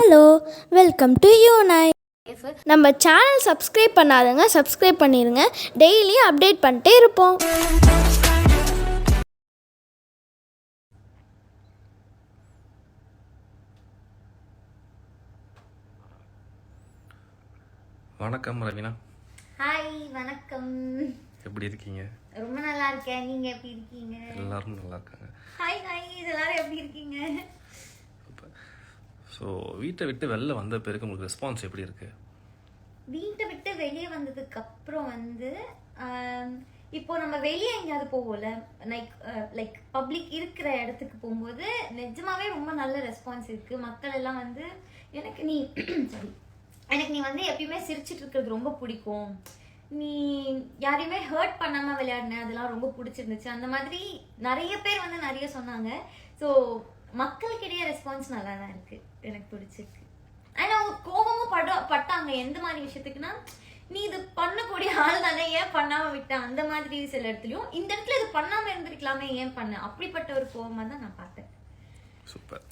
Hello welcome to you நை. நம்ம channel subscribe பண்ணாதவங்க சப்ஸ்கிரைப் பண்ணிடுங்க டெய்லி அப்டேட் பண்ணிட்டே இருப்போம். வணக்கம் ரவினா. ஹாய் வணக்கம். எப்படி இருக்கீங்க? ரொம்ப நல்லா இருக்கேன். நீங்க எப்படி இருக்கீங்க? எல்லாரும் நல்லா இருக்காங்க. ஹாய் ஹாய் எல்லாரும் எப்படி இருக்கீங்க? ஸோ வீட்டை விட்டு வெளில வந்த பிறகு உங்களுக்கு ரெஸ்பான்ஸ் எப்படி இருக்கு? வீட்டை விட்டு வெளியே வந்ததுக்கு அப்புறம் வந்து இப்போ நம்ம வெளியே எங்கேயாவது போவோம்ல லைக் லைக் பப்ளிக் இருக்கிற இடத்துக்கு போகும்போது நிஜமாவே ரொம்ப நல்ல ரெஸ்பான்ஸ் இருக்கு. மக்கள் எல்லாம் வந்து எனக்கு நீ சாரி எனக்கு நீ வந்து எப்பயுமே சிரிச்சிட்டு இருக்கிறது ரொம்ப பிடிக்கும். நீ யாரையுமே ஹர்ட் பண்ணாம விளையாடின அதெல்லாம் ரொம்ப பிடிச்சிருந்துச்சு. அந்த மாதிரி நிறைய பேர் வந்து நிறைய சொன்னாங்க. ஸோ மக்களுக்கிடையே ரெஸ்பான்ஸ் நல்லா தான் இருக்கு. எனக்கு பிடிச்சிருக்கு. ஆனா அவங்க கோபமும் பட பட்டாங்க. எந்த மாதிரி விஷயத்துக்குன்னா நீ இது பண்ணக்கூடிய ஆள் தானே ஏன் பண்ணாம விட்ட? அந்த மாதிரி சில இடத்துலயும் இந்த இடத்துல இது பண்ணாம இருந்திருக்கலாமே ஏன் பண்ண? அப்படிப்பட்ட ஒரு கோபமா தான் நான் பார்த்தேன். சூப்பர்.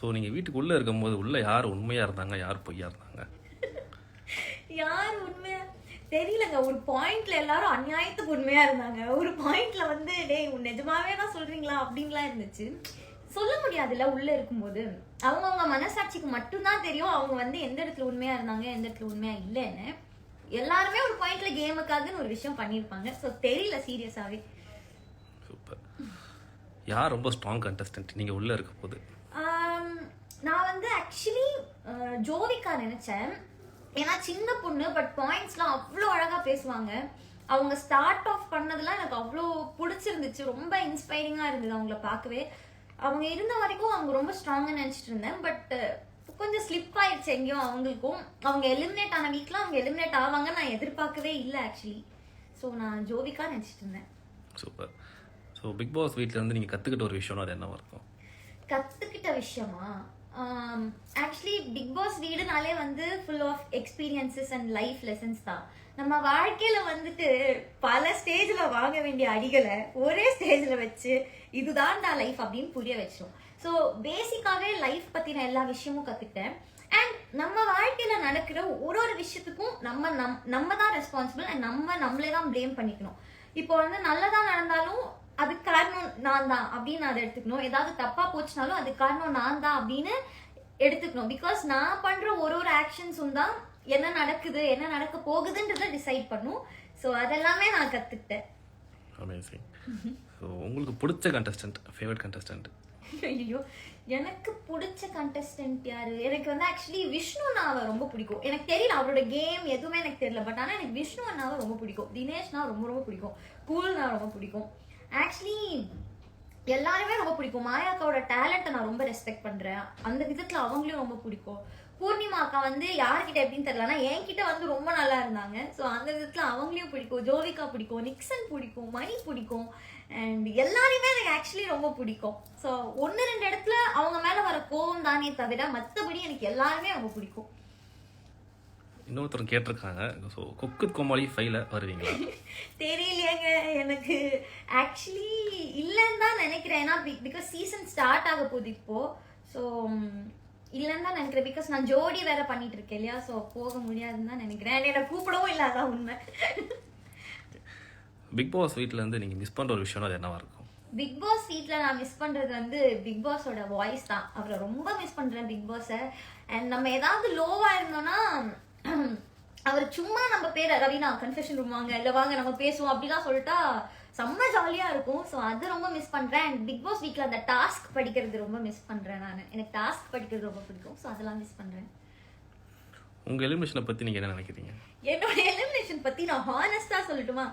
ஸோ நீங்கள் வீட்டுக்குள்ளே இருக்கும்போது உள்ளே யார் உண்மையாக இருந்தாங்க யார் பொய்யா இருந்தாங்க? யார் உண்மையா? தெரியலங்க. ஒரு பாயிண்ட்ல எல்லாரும் அநியாயத்துக்கு உண்மையா இருந்தாங்க. ஒரு பாயிண்ட்ல வந்து டேய் உன் நிஜமாவே தான் சொல்றீங்களா? அப்படின்லாம் இருந்துச்சு. சொல்ல முடியாதுல்ல உள்ள இருக்கும்போது. அவங்கவுங்க மனசாட்சிக்கு மட்டும்தான் தெரியும் அவங்க வந்து எந்த இடத்துல உண்மையா இருந்தாங்க எந்த இடத்துல உண்மையா இல்லைன்னு. எல்லாருமே ஒரு பாயிண்ட்ல கேமுக்காகன்னு ஒரு விஷயம் பண்ணியிருப்பாங்க. ஸோ தெரியல சீரியஸாவே. சூப்பர் யார் ரொம்ப ஸ்ட்ராங் கண்டஸ்டன்ட் நீங்கள் உள்ளே இருக்க போது. நான் வந்து ஆக்சுவலி ஜோவிகா நினைச்சேன். ஏன்னா சின்ன பொண்ணு பட் பாயிண்ட்ஸ்லாம் அவ்வளோ அழகா பேசுவாங்க. அவங்க ஸ்டார்ட் ஆஃப் பண்ணதெல்லாம் எனக்கு அவ்வளோ பிடிச்சிருந்துச்சு. ரொம்ப இன்ஸ்பைரிங்காக இருந்தது அவங்கள பார்க்கவே. அவங்க இருந்த வரைக்கும் அவங்க ரொம்ப ஸ்ட்ராங்காக நினச்சிட்டு இருந்தேன். பட் கொஞ்சம் ஸ்லிப் ஆயிடுச்சு எங்கேயும் அவங்களுக்கும். அவங்க எலிமினேட் ஆன வீக்கில் அவங்க எலிமினேட் ஆவாங்கன்னு நான் எதிர்பார்க்கவே இல்லை ஆக்சுவலி ஸோ நான் ஜோவிகா நினச்சிட்டு இருந்தேன். சூப்பர் ஸோ பிக் பாஸ் வீட்டிலேருந்து நீங்கள் கற்றுக்கிட்ட ஒரு விஷயம்னா அது என்னவா இருக்கும்? கத்துக்கிட்ட விஷயமா? ஆக்சுவலி பிக் பாஸ் வீடுனாலே வந்து full of experiences and life lessons தான். நம்ம வாழ்க்கையில வந்துட்டு பல ஸ்டேஜ்ல வாங்க வேண்டிய அடிகளை ஒரே ஸ்டேஜ்ல வச்சு இதுதான் நான் லைஃப் அப்படின்னு புரிய வச்சிடும் ஸோ பேசிக்காவே லைஃப் பத்தின எல்லா விஷயமும் கத்துக்கிட்டேன். அண்ட் நம்ம வாழ்க்கையில நடக்கிற ஒரு ஒரு விஷயத்துக்கும் நம்ம நம் நம்ம தான் ரெஸ்பான்சிபிள் அண்ட் நம்ம நம்மளே தான் ப்ளேம் பண்ணிக்கணும். இப்போ வந்து நல்லதா நடந்தாலும் அதுக்கு காரணம் நான் தான் அப்படின்னு அதை எடுத்துக்கணும். ஏதாவது தப்பா போச்சுனாலும் அதுக்கு காரணம் நான் தான் அப்படின்னு எடுத்துக்கணும். பிகாஸ் நான் பண்ற ஒரு ஒரு ஆக்ஷன்ஸும் தான் என்ன நடக்குது என்ன நடக்க போகுதுன்றத டிசைட் பண்ணும். ஸோ அதெல்லாமே நான் கத்துக்கிட்டேன். அமேசிங் ஸோ உங்களுக்கு பிடிச்ச கண்டஸ்டன்ட் ஃபேவரட் கண்டஸ்டன்ட் ஐயோ எனக்கு பிடிச்ச கண்டஸ்டன்ட் யாரு? எனக்கு வந்து ஆக்சுவலி விஷ்ணு அண்ணாவை ரொம்ப பிடிக்கும். எனக்கு தெரியல அவரோட கேம் எதுவுமே எனக்கு தெரியல பட் ஆனால் எனக்கு விஷ்ணு அண்ணாவை ரொம்ப பிடிக்கும். தினேஷ்னா ரொம்ப ரொம்ப பிடிக்கும். கூல்னா ரொம்ப பிடிக்கும். ஆக்சுவலி எல்லாருமே ரொம்ப பிடிக்கும். மாயாக்காவோட டேலண்ட்டை நான் ரொம்ப ரெஸ்பெக்ட் பண்ணுறேன் அந்த விதத்தில் அவங்களையும் ரொம்ப பிடிக்கும். பூர்ணிமா அக்கா வந்து யார்கிட்ட எப்படின்னு தெரியலனா என்கிட்ட வந்து ரொம்ப நல்லா இருந்தாங்க. ஸோ அந்த விதத்தில் அவங்களையும் பிடிக்கும். ஜோவிகா பிடிக்கும். நிக்சன் பிடிக்கும். மணி பிடிக்கும். அண்ட் எல்லாரையுமே எனக்கு ஆக்சுவலி ரொம்ப பிடிக்கும். ஸோ ஒன்று ரெண்டு இடத்துல அவங்க மேலே வர கோவம் தானே தவிர மற்றபடி எனக்கு எல்லாருமே ரொம்ப பிடிக்கும். இன்னொருத்தர் கேட்டிருக்காங்க. ஸோ கொக்கு கோமாளி ஃபைவ்ல வருவீங்களா? தெரியலையேங்க. எனக்கு ஆக்சுவலி இல்லைன்னு தான் நினைக்கிறேன். ஏன்னா பிகாஸ் சீசன் ஸ்டார்ட் ஆக போகுது இப்போ. ஸோ இல்லைன்னு தான் நினைக்கிறேன். பிகாஸ் நான் ஜோடி வேற பண்ணிட்டு இருக்கேன் இல்லையா? ஸோ போக முடியாதுன்னு தான் நினைக்கிறேன். என்னை கூப்பிடவும் இல்லை அதான் உண்மை. பிக் பாஸ் வீட்டிலேருந்து நீங்கள் மிஸ் பண்ணுற ஒரு விஷயம்னா அது என்னவா இருக்கும்? பிக் பாஸ் வீட்ல நான் மிஸ் பண்றது வந்து பிக் பாஸோட வாய்ஸ் தான். அவரை ரொம்ப மிஸ் பண்றேன் பிக் பாஸை அண்ட் நம்ம ஏதாவது லோவா இருந்தோம்னா அவர் சும்மா நம்ம பேரை ரவினா கன்ஃபெஷன் ரூம் வாங்க இல்லை வாங்க நம்ம பேசுவோம் அப்படிலாம் சொல்லிட்டா செம்ம ஜாலியா இருக்கும். ஸோ அது ரொம்ப மிஸ் பண்றேன். அண்ட் பிக் பாஸ் வீக்ல அந்த டாஸ்க் படிக்கிறது ரொம்ப மிஸ் பண்றேன் நான். எனக்கு டாஸ்க் படிக்கிறது ரொம்ப பிடிக்கும். ஸோ அதெல்லாம் மிஸ் பண்றேன். உங்கள் எலிமினேஷனை பற்றி நீங்கள் என்ன நினைக்கிறீங்க? என்னோட எலிமினேஷன் பத்தி நான் ஹானஸ்டா சொல்லட்டுமா?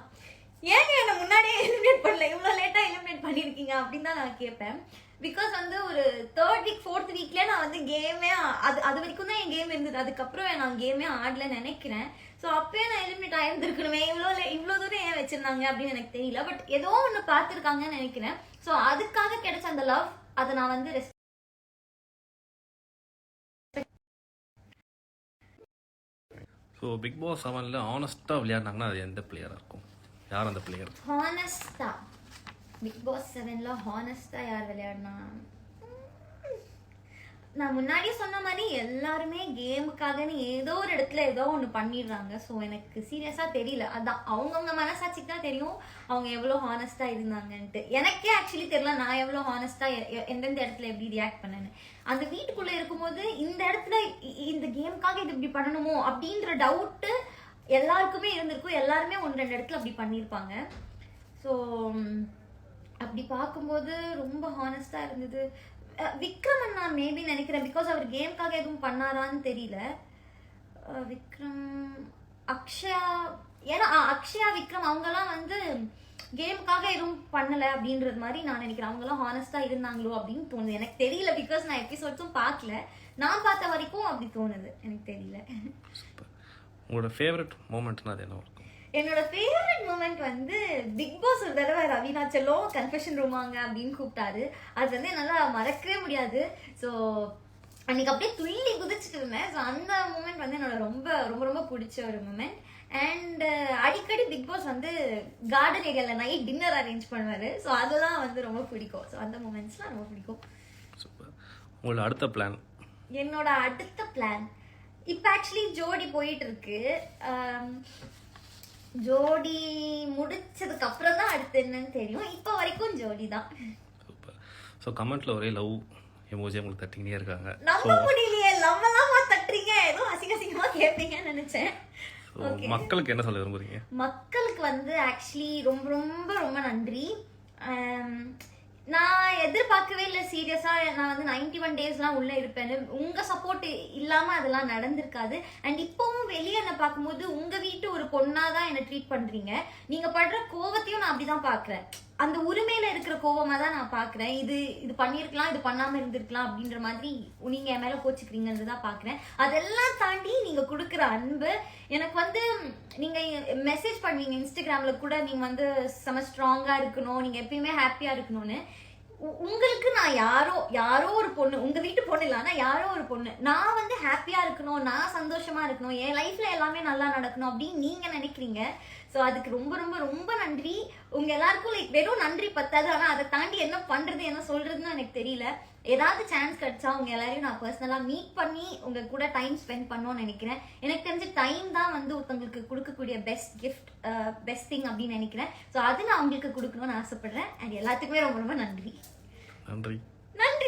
ஏங்க என்ன முன்னாடியே எலிமினேட் பண்ணல? இவ்வளோ லேட்டா எலிமினேட் பண்ணிருக்கீங்க அப்படின்னு தான் நான் கேட்பேன். பிகாஸ் வந்து ஒரு தேர்ட் வீக் ஃபோர்த் வீக்ல நான் வந்து கேமே அது அது வரைக்கும் தான் என் கேம் இருந்தது. அதுக்கப்புறம் நான் கேமே ஆடல நினைக்கிறேன். ஸோ அப்பயே நான் எலிமினேட் ஆயிருந்திருக்கணுமே. இவ்வளோ இவ்வளோ தூரம் ஏன் வச்சிருந்தாங்க அப்படின்னு எனக்கு தெரியல. பட் ஏதோ ஒன்று பார்த்துருக்காங்கன்னு நினைக்கிறேன். ஸோ அதுக்காக கிடைச்ச அந்த லவ் அதை நான் வந்து res- ஸோ பிக் பாஸ் செவனில் ஆனஸ்ட்டாக விளையாடினாங்கன்னா அது எந்த பிளேயராக இருக்கும்? யார் அந்த பிளேயர் ஹானஸ்டா பிக் பாஸ் செவன்ல ஹானஸ்டா யார் விளையாடினா? நான் முன்னாடியே சொன்ன மாதிரி எல்லாருமே கேமுக்காகன்னு ஏதோ ஒரு இடத்துல ஏதோ ஒன்று பண்ணிடுறாங்க. ஸோ எனக்கு சீரியஸாக தெரியல. அதான் அவங்கவுங்க மனசாட்சிக்கு தான் தெரியும் அவங்க எவ்வளோ ஹானஸ்ட்டாக இருந்தாங்கன்ட்டு. எனக்கே ஆக்சுவலி தெரியல நான் எவ்வளோ ஹானஸ்டாக எந்தெந்த இடத்துல எப்படி ரியாக்ட் பண்ணேன்னு. அந்த வீட்டுக்குள்ளே இருக்கும்போது இந்த இடத்துல இ- இந்த கேமுக்காக இது இப்படி பண்ணணுமோ அப்படின்ற டவுட்டு எல்லாருக்குமே இருந்திருக்கும். எல்லாருமே ஒன்று ரெண்டு இடத்துல அப்படி பண்ணியிருப்பாங்க. ஸோ அப்படி பார்க்கும்போது ரொம்ப ஹானஸ்டாக இருந்தது. விக்ரம் நான் மேபி நினைக்கிறேன். பிகாஸ் அவர் கேம்க்காக எதுவும் பண்ணாரான்னு தெரியல. விக்ரம் அக்ஷயா ஏன்னா அக்ஷயா விக்ரம் அவங்கெல்லாம் வந்து கேமுக்காக எதுவும் பண்ணலை அப்படின்றது மாதிரி நான் நினைக்கிறேன். அவங்கெல்லாம் ஹானஸ்டாக இருந்தாங்களோ அப்படின்னு தோணுது. எனக்கு தெரியல பிகாஸ் நான் எபிசோட்ஸும் பார்க்கல. நான் பார்த்த வரைக்கும் அப்படி தோணுது. எனக்கு தெரியல. உங்களோட ஃபேவரட் மூமெண்ட்னா அது என்ன என்னோட ஃபேவரட் மூமெண்ட் வந்து பிக் பாஸ் ஒரு தடவை ரவீனா செல்லம் கன்ஃபெஷன் ரூம் வாங்க அப்படின்னு கூப்பிட்டாரு. அது வந்து என்னால் மறக்கவே முடியாது. ஸோ அன்னைக்கு அப்படியே துள்ளி குதிச்சுட்டு இருந்தேன். ஸோ அந்த மூமெண்ட் வந்து என்னோட ரொம்ப ரொம்ப ரொம்ப பிடிச்ச ஒரு மூமெண்ட் அண்ட் அடிக்கடி பிக் பாஸ் வந்து கார்டன் ஏரியாவில் நைட் டின்னர் அரேஞ்ச் பண்ணுவார். ஸோ அதெல்லாம் வந்து ரொம்ப பிடிக்கும். ஸோ அந்த மூமெண்ட்ஸ்லாம் ரொம்ப பிடிக்கும். சூப்பர் உங்களோட அடுத்த பிளான் என்னோட அடுத்த பிளான் இப்போ ஆக்சுவலி ஜோடி போயிட்டு இருக்கு. ஆம், ஜோடி முடிச்சதுக்கு அப்புறம் தான் அடுத்து என்னன்னு தெரியும். இப்போ வரைக்கும் ஜோடி தான். சூப்பர் ஸோ கமெண்ட்ல ஒரே லவ் எமோஜி உங்களுக்கு தட்டிக்கிட்டே இருக்காங்க. நம்ப முடியலையே லவ்வலாமா தட்டுறீங்க? ஏதோ அசிங்க அசிங்கமா கேட்பீங்கன்னு நினைச்சேன் மக்களுக்கு என்ன சொல்ல விரும்புறீங்க? மக்களுக்கு வந்து ஆக்சுவலி ரொம்ப ரொம்ப ரொம்ப நன்றி. ஆம், நான் எதிர்பார்க்கவே இல்லை சீரியஸாக நான் வந்து நைன்டி ஒன் டேஸ்லாம் உள்ளே இருப்பேன்னு. உங்கள் சப்போர்ட் இல்லாமல் அதெல்லாம் நடந்திருக்காது. அண்ட் இப்போவும் வெளியே என்ன பார்க்கும்போது உங்கள் வீட்டு ஒரு பொண்ணாக தான் என்னை ட்ரீட் பண்ணுறீங்க நீங்கள் படுற கோவத்தையும் நான் அப்படி தான் பார்க்குறேன். அந்த உரிமையில இருக்கிற கோவமாக தான் நான் பார்க்குறேன் இது இது பண்ணியிருக்கலாம் இது பண்ணாமல் இருந்திருக்கலாம் அப்படின்ற மாதிரி நீங்கள் என் மேலே கோச்சிக்கிறீங்கன்னு தான் பார்க்குறேன் அதெல்லாம் தாண்டி நீங்கள் கொடுக்குற அன்பு எனக்கு வந்து நீங்கள் மெசேஜ் பண்ணுவீங்க இன்ஸ்டாகிராமில் கூட நீங்கள் வந்து செம ஸ்ட்ராங்காக இருக்கணும் நீங்கள் எப்பயுமே ஹாப்பியாக இருக்கணும்னு. உ- உங்களுக்கு நான் யாரோ யாரோ ஒரு பொண்ணு உங்க வீட்டு பொண்ணு இல்ல ஆனா யாரோ ஒரு பொண்ணு நான் வந்து ஹாப்பியா இருக்கணும் நான் சந்தோஷமா இருக்கணும் என் லைஃப்ல எல்லாமே நல்லா நடக்கணும் அப்படின்னு நீங்க நினைக்கிறீங்க. ஸோ அதுக்கு ரொம்ப ரொம்ப ரொம்ப நன்றி. உங்க எல்லாருக்கும் லைக் வெறும் நன்றி பத்தாது. ஆனா அதை தாண்டி என்ன பண்றது என்ன சொல்றதுன்னு எனக்கு தெரியல. ஏதாவது சான்ஸ் கிடைச்சா உங்க எல்லாரையும் நான் பர்சனலா மீட் பண்ணி உங்க கூட டைம் ஸ்பெண்ட் பண்ணணும்னு நினைக்கிறேன். எனக்கு தெரிஞ்ச டைம் தான் வந்து ஒருத்தவங்களுக்கு கொடுக்கக்கூடிய பெஸ்ட் கிஃப்ட் பெஸ்ட் திங் அப்படின்னு நினைக்கிறேன். ஸோ அது நான் உங்களுக்கு கொடுக்கணும்னு ஆசைப்படுறேன். அண்ட் எல்லாத்துக்குமே ரொம்ப ரொம்ப நன்றி. நன்றி. நன்றி.